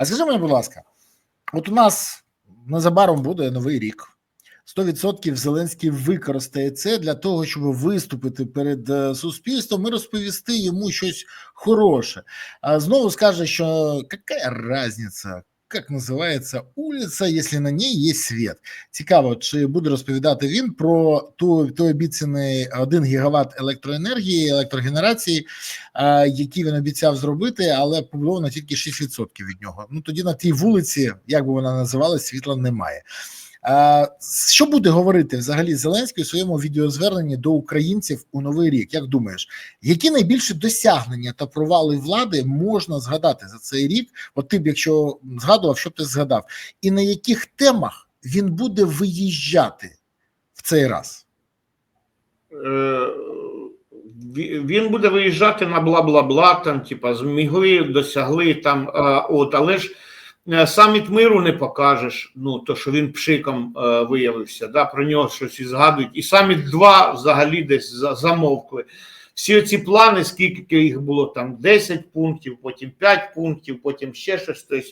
А скажи мені, будь ласка, от у нас незабаром буде новий рік. 100% Зеленський використає це для того, щоб виступити перед е, суспільством і розповісти йому щось хороше. А знову скаже, що яка різниця, як називається улиця, якщо на ній є світ. Цікаво, чи буде розповідати він про ту, той обіцяний 1 гігават електроенергії, електрогенерації, а, які він обіцяв зробити, але побудовано тільки 6% від нього. Ну тоді на тій вулиці, як би вона називалась, світла немає. Що буде говорити взагалі Зеленський у своєму відеозверненні до українців у новий рік? Як думаєш, які найбільші досягнення та провали влади можна згадати за цей рік? От ти б, якщо згадував, що ти згадав, і на яких темах він буде виїжджати в цей раз? Е, він буде виїжджати на бла-бла-бла, там, типа, змігли, досягли там, от, але ж саміт миру не покажеш, ну, то, що він пшиком е, виявився, да, про нього щось і згадують. І саміт 2 взагалі десь за- замовкли. Всі ці плани, скільки їх було там 10 пунктів, потім 5 пунктів, потім ще щось. Тобто,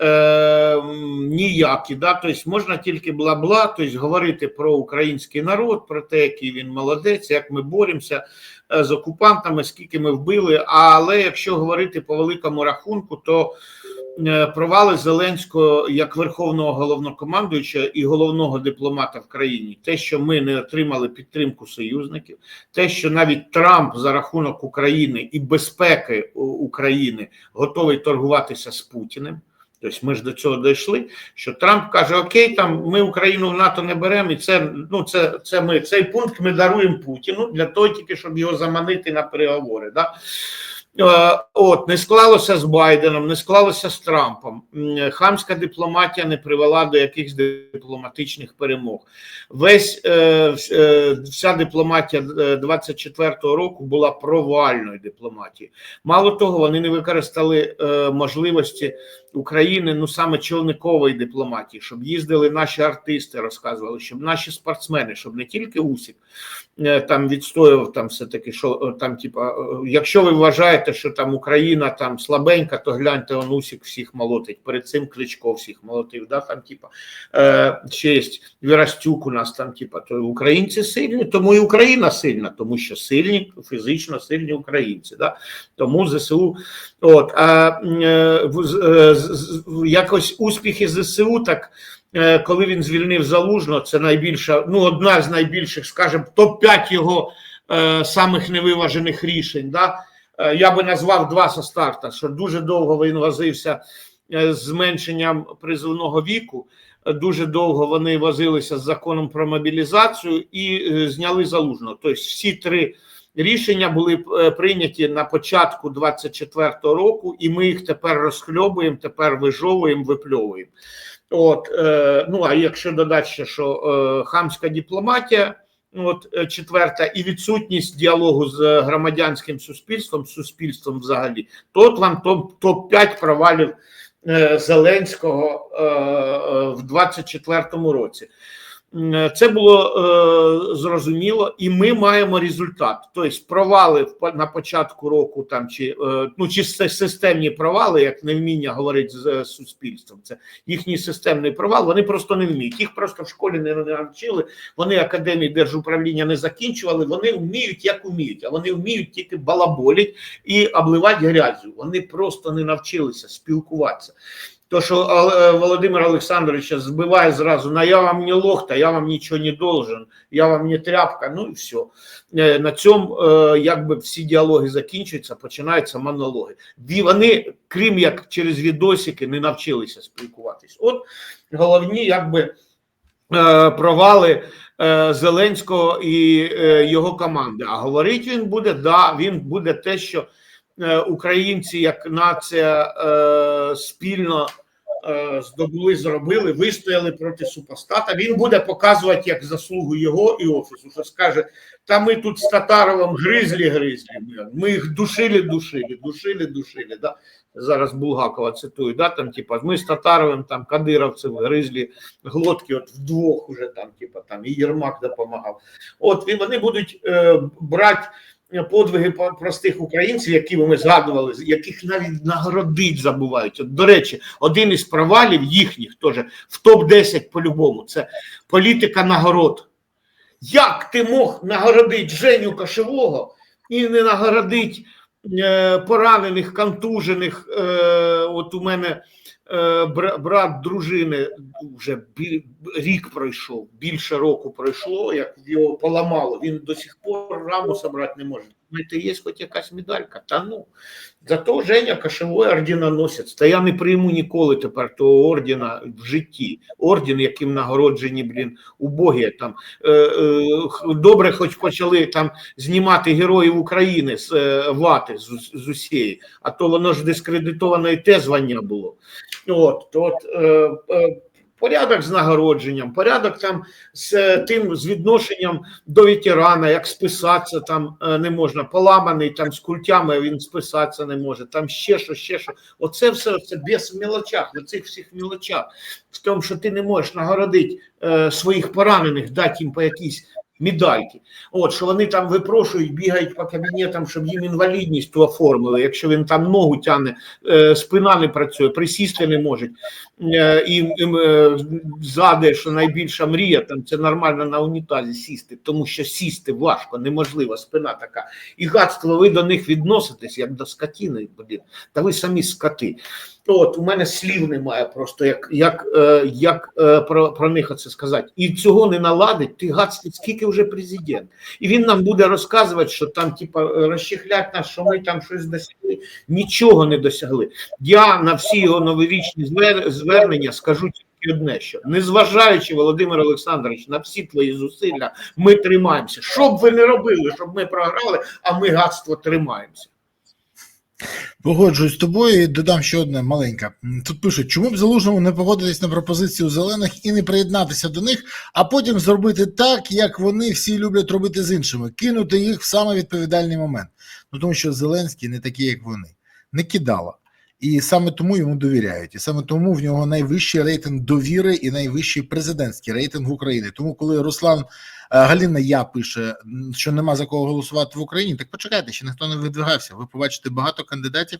е, ніякі. Да? Тобто можна тільки бла-бла, тобто говорити про український народ, про те, який він молодець, як ми боремося е, з окупантами, скільки ми вбили. Але якщо говорити по великому рахунку, то е, провали Зеленського як верховного головнокомандуюча і головного дипломата в країні, те, що ми не отримали підтримку союзників, те, що навіть Трамп за рахунок України і безпеки України готовий торгуватися з Путіним. Тобто ми ж до цього дійшли, що Трамп каже: Окей, там ми Україну в НАТО не беремо, і це ну це, це ми цей пункт ми даруємо Путіну для того, тільки щоб його заманити на переговори. Да? Е, От не склалося з Байденом, не склалося з Трампом. Хамська дипломатія не привела до якихось дипломатичних перемог. Весь е, е, вся дипломатія е, 24-го року була провальною дипломатією. Мало того, вони не використали можливості України, ну саме човникової дипломатії, щоб їздили наші артисти, розказували, щоб наші спортсмени, щоб не тільки Усік там відстоював там все таки, що там, типа, якщо ви вважаєте, що там Україна там слабенька, то гляньте, он Усік всіх молотить. Перед цим Кличко всіх молотив. Да, там, типа, е, є Вірастюк у нас там, типа, то українці сильні, тому і Україна сильна, тому що сильні, фізично сильні українці. Да? Тому ЗСУ. От, а е, е, якось успіхи ЗСУ, так е, коли він звільнив залужно, це найбільша, ну одна з найбільших, скажімо, топ-5 його е, самих невиважених рішень. Да? Е, Я би назвав два со старта, що дуже довго він возився е, з зменшенням призовного віку. е, Дуже довго вони возилися з законом про мобілізацію і зняли залужно. Тобто всі три рішення були прийняті на початку 24-го року, і ми їх тепер розхльобуємо, тепер вижовуємо, випльовуємо. От, ну а якщо додати ще, що хамська дипломатія, от е, четверта, і відсутність діалогу з громадянським суспільством, суспільством взагалі, то вам топ, топ-5 провалів е, Зеленського е, в 24-му році. М, Це було е, зрозуміло, і ми маємо результат. Тобто провали на початку року, там чи е, ну чи системні провали, як невміння говорити з е, суспільством. Це їхній системний провал. Вони просто не вміють. Їх просто в школі не, навчили. Вони академії держуправління не закінчували. Вони вміють, як вміють, а вони вміють тільки балаболять і обливати грязю. Вони просто не навчилися спілкуватися. То, що е, Володимир Олександрович збиває зразу на я вам не лох, та я вам нічого не должен, я вам не тряпка, ну і все. На цьому е, якби всі діалоги закінчуються, починаються монологи. Ві- Вони, крім як через відосики, не навчилися спілкуватись. От головні якби е, провали Зеленського і його команди. А говорить він буде, да, він буде те, що українці як нація спільно здобули, зробили, вистояли проти супостата. Він буде показувати як заслугу його і офісу, що скаже: та ми тут з Татаровим гризлі гризлі. Ми, їх душили, душили, душили, душили. Да? Зараз Булгакова цитую, да, там, типа, ми з Татаровим, там, кадировцем гризлі глотки, от вдвох уже там, типа, там, і Єрмак допомагав. От вони будуть е, брати подвиги простих українців, які ми згадували, яких навіть нагородить забувають. От, до речі, один із провалів їхніх теж в топ-10 по-любому. Це політика нагород. Як ти мог нагородити Женю Кошевого і не нагородити е, поранених, контужених? Е, от у мене брат дружини вже рік пройшов, більше року пройшло, як його поламало. Він до сих пор раму собрати не може. Знаєте, є хоч якась медалька? Та ну. Зато Женя Кошевой орденоносець. Та я не прийму ніколи тепер того ордена в житті. Орден, яким нагороджені, блін, убогі там. Е, е, добре, хоч почали там знімати героїв України з е, вати з, з усієї, а то воно ж дискредитовано і те звання було. От, от е, е, порядок з нагородженням, порядок там з тим з відношенням до ветерана, як списатися там е, не можна, поламаний там з культями він списатися не може, там ще що, ще що. Оце все це без мілочах, в цих всіх мілочах, в тому, що ти не можеш нагородити е, своїх поранених, дати їм по якійсь медальки. От що вони там випрошують, бігають по кабінетам, щоб їм інвалідність оформили. Якщо він там ногу тягне, е, спина не працює, присісти не може. Е, і е, ззади, що найбільша мрія, там це нормально на унітазі сісти, тому що сісти важко, неможливо, спина така. І гадство, ви до них відноситесь як до скотини, блін, та ви самі скоти. От у мене слів немає просто як, як, е, як е, про, про них це сказати. І цього не наладить. Ти гадство, скільки вже президент. І він нам буде розказувати, що там, типа, розчехлять нас, що ми там щось досягли. Нічого не досягли. Я на всі його новорічні звер- звернення скажу тільки одне: що незважаючи, Володимир Олександрович, на всі твої зусилля, ми тримаємося. Що б ви не робили, щоб ми програли, а ми гадство тримаємося. Погоджуюсь з тобою і додам ще одне маленьке. Тут пишуть, чому б залужному не погодитись на пропозицію зелених і не приєднатися до них, а потім зробити так, як вони всі люблять робити з іншими, кинути їх в саме відповідальний момент. Ну тому що Зеленський не такий, як вони, не кидала. І саме тому йому довіряють, і саме тому в нього найвищий рейтинг довіри і найвищий президентський рейтинг України. Тому, коли Руслан е, Галіна Я пише, що нема за кого голосувати в Україні, так почекайте, ще ніхто не видвигався. Ви побачите багато кандидатів,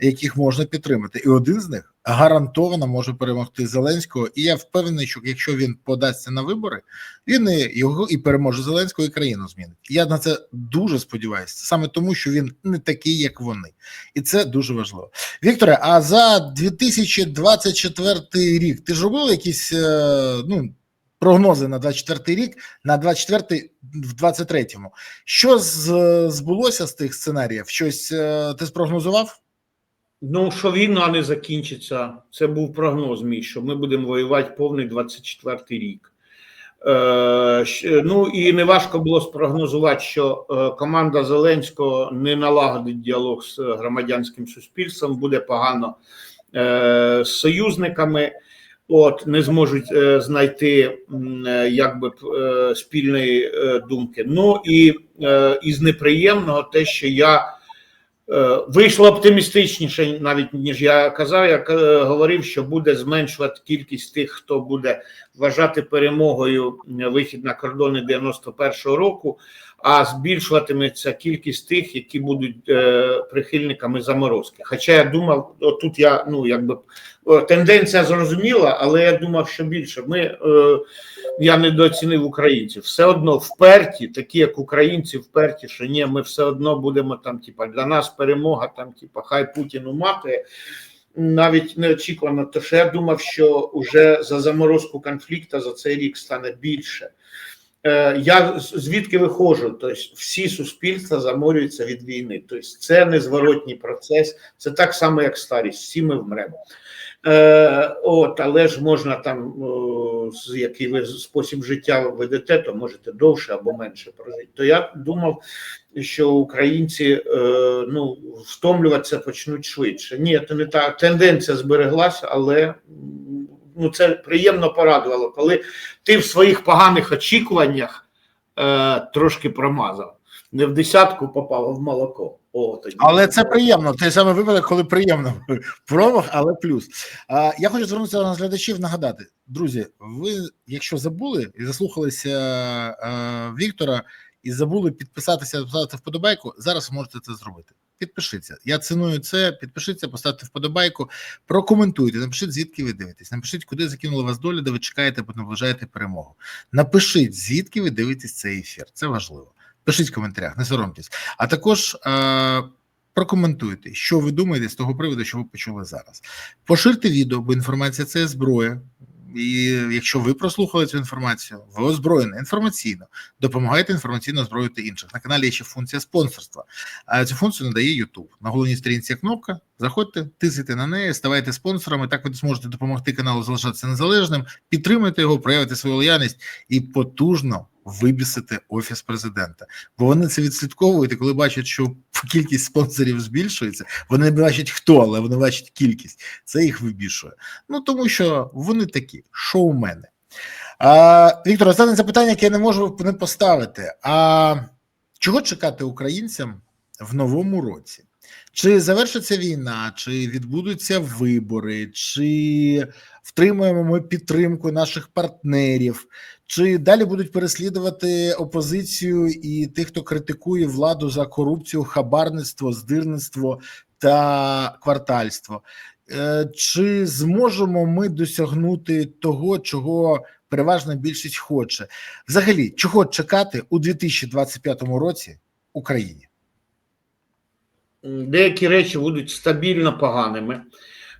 яких можна підтримати, і один з них гарантовано може перемогти Зеленського. І я впевнений, що якщо він подасться на вибори, він і його і переможе Зеленського, і країну змінить. Я на це дуже сподіваюся, саме тому, що він не такий, як вони, і це дуже важливо. Вікторе, а за 2024 рік ти ж робив якісь е, ну, прогнози на 24 рік, на 24 в 23-му. Що збулося з тих сценаріїв? Щось е, ти спрогнозував? Ну, що війна не закінчиться, це був прогноз мій, що ми будемо воювати повний 24-й рік. Е, ну і не важко було спрогнозувати, що е, команда Зеленського не налагодить діалог з громадянським суспільством, буде погано з союзниками, от не зможуть е, знайти е, якби е, спільної думки. Ну і із неприємного те, що я. Вийшло оптимістичніше, навіть ніж я казав. Я говорив, що буде зменшувати кількість тих, хто буде вважати перемогою вихід на кордони 91-го року, а збільшуватиметься кількість тих, які будуть е, прихильниками заморозки. Хоча я думав, тут я ну якби тенденція зрозуміла, але я думав, що більше ми. Е, я недооцінив українців. Все одно вперті, такі як українці, вперті, що ні, ми все одно будемо там, типа, для нас перемога, там, типа, хай Путін уматує. Навіть неочікувано, то що я думав, що вже за заморозку конфлікту за цей рік стане більше. Е, Я звідки виходжу? Тобто всі суспільства заморюються від війни. Тобто це незворотній процес, це так само, як старість, всі ми вмремо. Е, от, але ж можна там, з який ви спосіб життя ведете, то можете довше або менше прожити. То я думав, що українці е, ну, втомлюватися почнуть швидше. Ні, то не та тенденція збереглася, але ну, це приємно порадувало, коли ти в своїх поганих очікуваннях е, трошки промазав. Не в десятку попав, а в молоко. О, тоді. Але це приємно. Той самий випадок, коли приємно промах, але плюс. А, я хочу звернутися до глядачів, нагадати, друзі. Ви, якщо забули і заслухалися е, Віктора і забули підписатися, поставити вподобайку, зараз можете це зробити. Підпишіться. Я ціную це. Підпишіться, поставте вподобайку, прокоментуйте. Напишіть, звідки ви дивитесь. Напишіть, куди закинула вас доля, де ви чекаєте, бо наближаєте перемогу. Напишіть, звідки ви дивитесь цей ефір. Це важливо. Пишіть в коментарях, не соромтесь. А також е- прокоментуйте, що ви думаєте з того приводу, що ви почули зараз. Поширте відео, бо інформація це зброя. І якщо ви прослухали цю інформацію, ви озброєні інформаційно, допомагайте інформаційно озброїти інших. На каналі є ще функція спонсорства. А цю функцію надає YouTube. На головній сторінці є кнопка. Заходьте, тисайте на неї, ставайте спонсорами. Так ви зможете допомогти каналу залишатися незалежним, підтримайте його, проявити свою лояльність і потужно вибісити офіс президента. Бо вони це відслідковують, і коли бачать, що кількість спонсорів збільшується, вони не бачать хто, але вони бачать кількість. Це їх вибішує. Ну тому що вони такі шоумени. А, Віктор, останнє запитання, яке я не можу не поставити. А чого чекати українцям в новому році? Чи завершиться війна, чи відбудуться вибори, чи втримуємо ми підтримку наших партнерів, чи далі будуть переслідувати опозицію і тих, хто критикує владу за корупцію, хабарництво, здирництво та квартальство? Е, Чи зможемо ми досягнути того, чого переважна більшість хоче? Взагалі, чого чекати у 2025 році Україні? Деякі речі будуть стабільно поганими.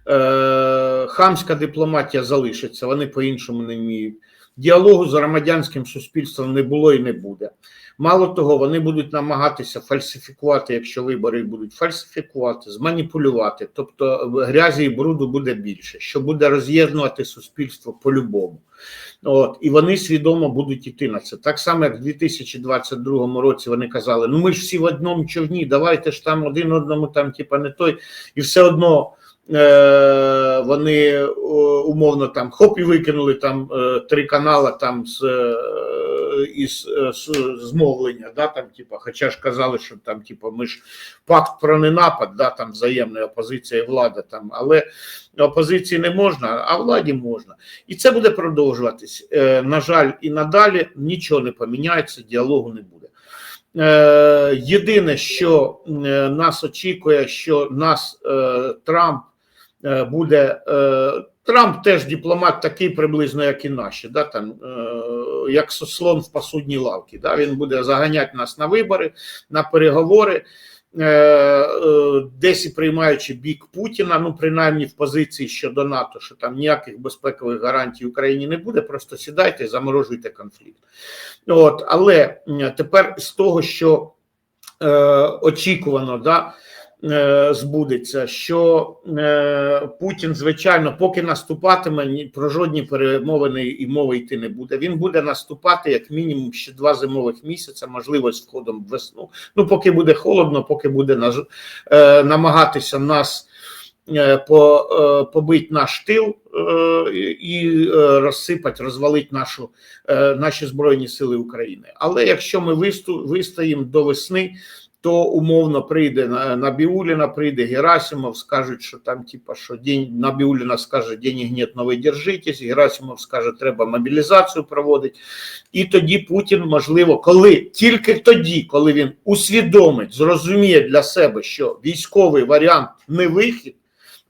Е, Хамська дипломатія залишиться, вони по-іншому не вміють. Діалогу з громадянським суспільством не було і не буде. Мало того, вони будуть намагатися фальсифікувати, якщо вибори будуть фальсифікувати, зманіпулювати. Тобто грязі і бруду буде більше, що буде роз'єднувати суспільство по-любому. От, і вони свідомо будуть йти на це. Так само, як в 2022 році вони казали: ну ми ж всі в одному човні, давайте ж там один одному, там, типа, не той, і все одно. Е, вони умовно там хоп і викинули там е, три канали там з, е, із е, змовлення, да, там, типа, хоча ж казали, що там, типа, ми ж пакт про ненапад, да, там взаємна опозиція і влада, там, але опозиції не можна, а владі можна. І це буде продовжуватись. Е, на жаль, і надалі нічого не поміняється, діалогу не буде. Е, єдине, що е, нас очікує, що нас е, Трамп е, буде. Е, Трамп теж дипломат такий приблизно, як і наші, да, там, е, як слон в посудній лавці. Да, він буде заганяти нас на вибори, на переговори, е, е, десь і приймаючи бік Путіна, ну принаймні в позиції щодо НАТО, що там ніяких безпекових гарантій Україні не буде. Просто сідайте і заморожуйте конфлікт. От, але тепер з того, що е, очікувано, да, е, збудеться, що е, Путін, звичайно, поки наступатиме, про жодні перемовини і мови йти не буде. Він буде наступати як мінімум ще два зимових місяця, можливо, з входом в весну. Ну, поки буде холодно, поки буде е, намагатися нас. е, По, е, побить наш тил е, і е, розсипать, розвалить нашу е, наші збройні сили України. Але якщо ми вистоїмо до весни, то умовно прийде на- Набіуліна, прийде Герасимов, скажуть, що там, типа, що день Набіуліна скаже, денег нет, но ви держитесь. Герасимов скаже, треба мобілізацію проводити. І тоді Путін, можливо, коли тільки тоді, коли він усвідомить, зрозуміє для себе, що військовий варіант не вихід.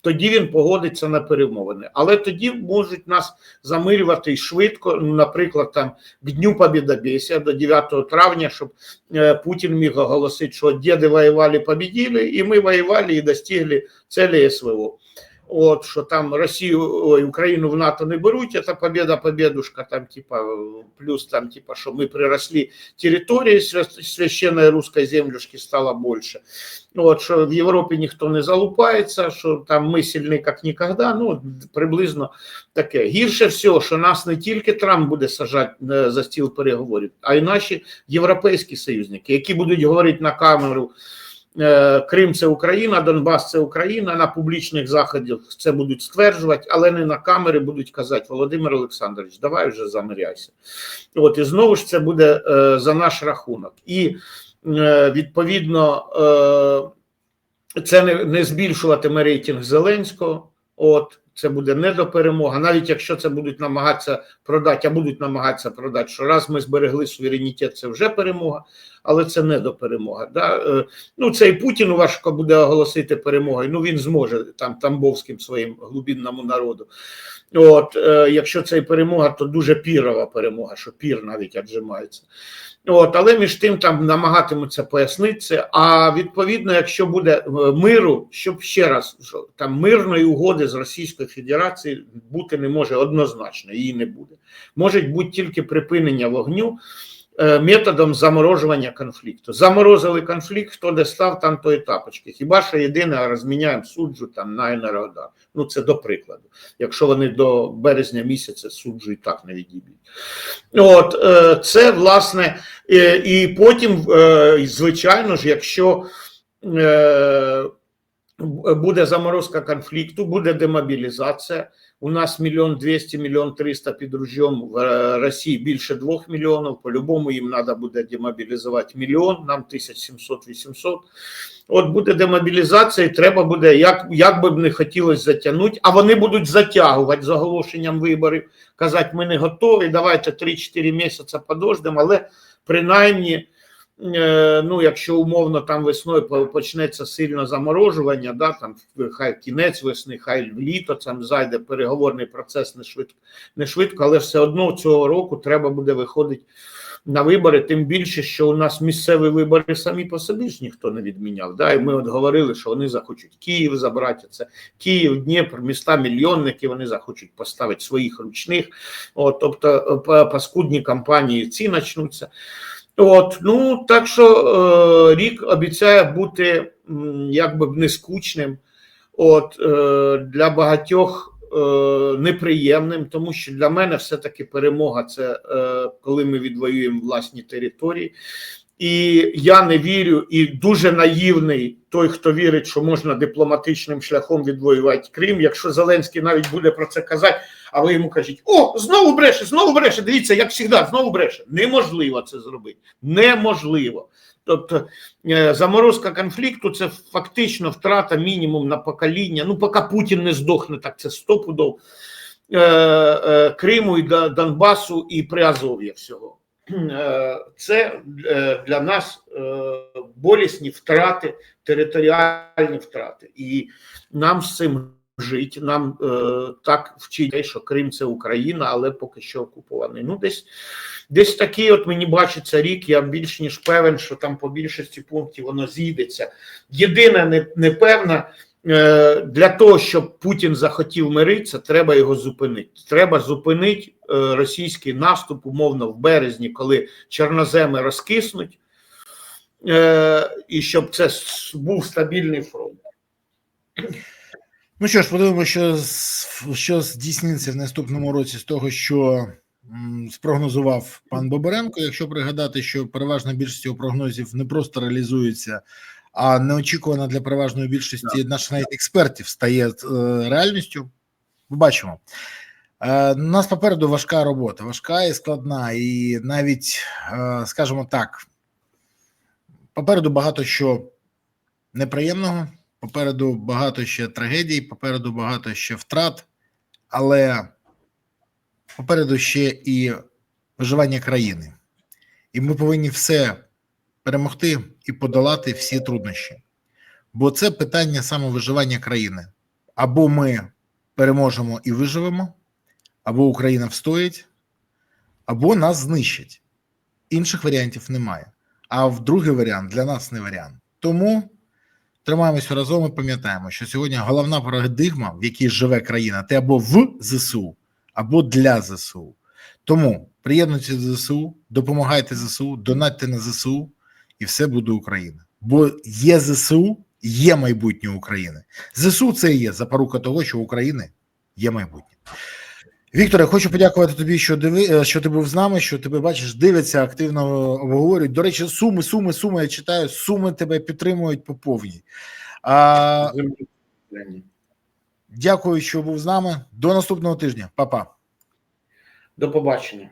Тоді він погодиться на перемовини, але тоді можуть нас замирювати і швидко. ну, Наприклад, там к дню Побєдобєсія до 9 травня, щоб е, Путін міг оголосити, що діди воювали, побіділи, і ми воювали і достигли цілі СВО. От що там Росію ой, Україну в НАТО не беруть, це победа, победушка, там, типа, плюс там, типа, що ми приросли території свя- священної руської землюшки стало більше. От що в Європі ніхто не залупається, що там ми сильні як ніколи. Ну приблизно таке. Гірше всього, що нас не тільки Трамп буде сажати е, за стіл переговорів, а й наші європейські союзники, які будуть говорити на камеру. Е, Крим це Україна, Донбас це Україна. На публічних заходах це будуть стверджувати, але не на камери будуть казати Володимир Олександрович, давай вже замиряйся. От і знову ж це буде е, за наш рахунок. І е, відповідно це не, не збільшуватиме рейтинг Зеленського. От це буде не до перемоги, навіть якщо це будуть намагатися продати, а будуть намагатися продати, що раз ми зберегли суверенітет, це вже перемога, але це не до перемоги. Да? Е, Ну, це і Путіну важко буде оголосити перемогою. Ну він зможе там Тамбовським своїм глубинному народу. От, е, якщо це і перемога, то дуже пірова перемога, що пір навіть віджимається. От, але між тим там намагатимуться пояснити. А відповідно, якщо буде е, миру, щоб ще раз там мирної угоди з Російською Федерацією бути не може однозначно, її не буде. Може бути тільки припинення вогню методом заморожування конфлікту. Заморозили конфлікт, хто де став, там то і тапочки. Хіба що єдине розміняємо суджу там на енергодар. Ну це до прикладу. Якщо вони до березня місяця суджу і так не відіб'ють. От е, це власне, е, і потім, е, звичайно ж, якщо е, буде заморозка конфлікту, буде демобілізація. У нас мільйон двісті, мільйон триста під ружьом в е, Росії більше двох мільйонів. По-любому їм треба буде демобілізувати мільйон, нам 1700-800. От буде демобілізація, і треба буде, як, як би б не хотілося затягнути, а вони будуть затягувати з оголошенням виборів, казати, ми не готові, давайте 3-4 місяці подождемо, але принаймні, ну, якщо умовно там весною почнеться сильне заморожування, да, там хай кінець весни, хай літо там зайде переговорний процес не швидко, не швидко, але все одно цього року треба буде виходити на вибори, тим більше, що у нас місцеві вибори самі по собі ж ніхто не відміняв. Да? І ми от говорили, що вони захочуть Київ забрати. Це Київ, Дніпр, міста мільйонники. Вони захочуть поставити своїх ручних. От, тобто е, паскудні кампанії ці почнуться. От, ну так що е, рік обіцяє бути якби нескучним, не. От е, для багатьох е, неприємним, тому що для мене все-таки перемога це е, коли ми відвоюємо власні території. І я не вірю, і дуже наївний той, хто вірить, що можна дипломатичним шляхом відвоювати Крим. Якщо Зеленський навіть буде про це казати, а ви йому кажіть: о, знову бреше, знову бреше. Дивіться, як завжди, знову бреше. Неможливо це зробити. Неможливо. Тобто е, заморозка конфлікту це фактично втрата мінімум на покоління. Ну, поки Путін не здохне, так це стопудов е, е, Криму і Дон- Донбасу і Приазов'я всього. Е, Це е, для нас е, болісні втрати, територіальні втрати, і нам з цим жити. Нам так вчить, що Крим це Україна, але поки що окупований. Ну, десь десь такий, от мені бачиться рік. Я більш ніж певен, що там по більшості пунктів воно зійдеться. Єдине не, непевне, е, для того, щоб Путін захотів миритися, треба його зупинити. Треба зупинити е, російський наступ, умовно, в березні, коли чорноземи розкиснуть, е, і щоб це був стабільний фронт. Ну що ж, подивимося, що, що здійсниться в наступному році з того, що спрогнозував пан Бобаренко. Якщо пригадати, що переважна більшість його прогнозів не просто реалізується, а неочікувано для переважної більшості наших навіть експертів стає е, реальністю. Ми бачимо. Е, у нас попереду важка робота, важка і складна, і навіть, е, скажімо так, попереду багато що неприємного, попереду багато ще трагедій, попереду багато ще втрат, але попереду ще і виживання країни. І ми повинні все перемогти і подолати всі труднощі. Бо це питання саме виживання країни. Або ми переможемо і виживемо, або Україна встоїть, або нас знищать. Інших варіантів немає. А в другий варіант для нас не варіант. Тому тримаємося разом і пам'ятаємо, що сьогодні головна парадигма, в якій живе країна, ти або в ЗСУ, або для ЗСУ. Тому приєднуйтесь до ЗСУ, допомагайте ЗСУ, донатьте на ЗСУ, і все буде Україна. Бо є ЗСУ, є майбутнє України. ЗСУ це і є запорука того, що України є майбутнє. Вікторе, хочу подякувати тобі, що диви, е, що ти був з нами, що тебе бачиш, дивиться, активно обговорюють. До речі, суми, суми, суми. Я читаю, суми тебе підтримують по повній. А, дякую, що був з нами. До наступного тижня. Па-па. До побачення.